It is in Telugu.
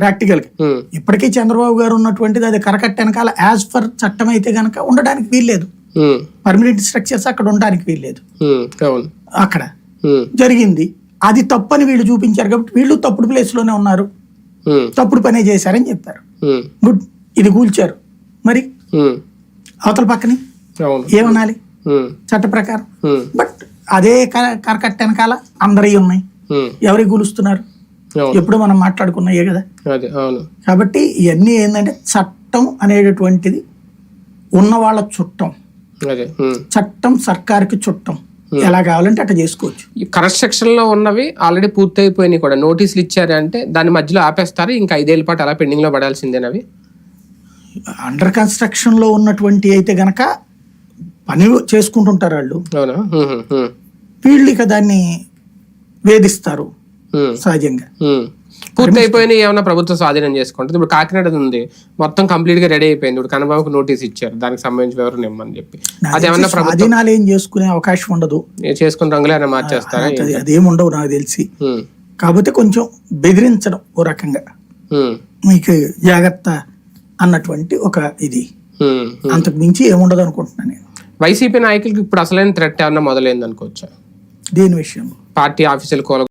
ప్రాక్టికల్గా. ఉమ్, ఇప్పటికీ చంద్రబాబు గారు ఉన్నటువంటిది అది కరకట్ట వెనకాల యాజ్ ఫర్ చట్టం అయితే గనక ఉండడానికి వీల్లేదు. పర్మనెంట్ స్ట్రక్చర్స్ అక్కడ ఉండడానికి వీల్లేదు. అవును. అక్కడ జరిగింది. అది తప్పని వీళ్ళు చూపించారు కాబట్టి వీళ్ళు తప్పుడు ప్లేస్లోనే ఉన్నారు. తప్పుడు పనే చేశారని చెప్పారు. గుడ్ ఇది కూల్చారు. మరి అవతల పక్కని ఏమనాలి చట్ట ప్రకారం. బట్ అదే కరకట్ట వెనకాల అందరివి ఉన్నాయి. ఉమ్, ఎవరికి కూలుస్తున్నారు? ఎప్పుడు మనం మాట్లాడుకున్నాయే కదా. కాబట్టి ఇవన్నీ ఏంటంటే చట్టం అనేటటువంటిది ఉన్న వాళ్ళ చుట్టం. చట్టం సర్కార్కి చుట్టం. ఎలా కావాలంటే అట్లా చేసుకోవచ్చు. ఈ కన్స్ట్రక్షన్లో ఉన్నవి ఆల్రెడీ పూర్తి అయిపోయినాయి కూడా. నోటీసులు ఇచ్చారు అంటే దాని మధ్యలో ఆపేస్తారు. ఇంకా ఐదేళ్ళ పాటు అలా పెండింగ్లో పడాల్సిందేనవి? అండర్ కన్స్ట్రక్షన్లో ఉన్నటువంటి అయితే గనక పని చేసుకుంటుంటారు వాళ్ళు. వీళ్ళు ఇక దాన్ని వేధిస్తారు. సహజంగా. పూర్తి అయిపోయినాయి ఏమన్నా ప్రభుత్వం స్వాధీనం చేసుకుంటుంది ఇప్పుడు కాకినాడ ఉంది. మొత్తం కంప్లీట్గా రెడీ అయిపోయింది. ఇప్పుడు కన్నబాబుకు నోటీస్ ఇచ్చారు. దానికి సంబంధించి వివరణ ఇమ్మని చెప్పి. నాకు అది ఏమన్నా తెలిసి ప్రభుత్వం స్వాధీనాలు ఏం చేసుకునే అవకాశం ఉండదు. చేసుకుని రంగులైనా మార్చేస్తారా అది ఉండవు నాకు తెలిసి. కాకపోతే కొంచెం బెదిరించడం ఓ రకంగా. మీకు జాగ్రత్త అన్నటువంటి ఒక ఇది. అంతకు మించి ఏముండదు అనుకుంటున్నాను నేను. వైసీపీ నాయకులకి ఇప్పుడు అసలైన థ్రెట్ ఏమన్నా మొదలైంది అనుకోవచ్చా దీని విషయంలో? పార్టీ ఆఫీసులు కూల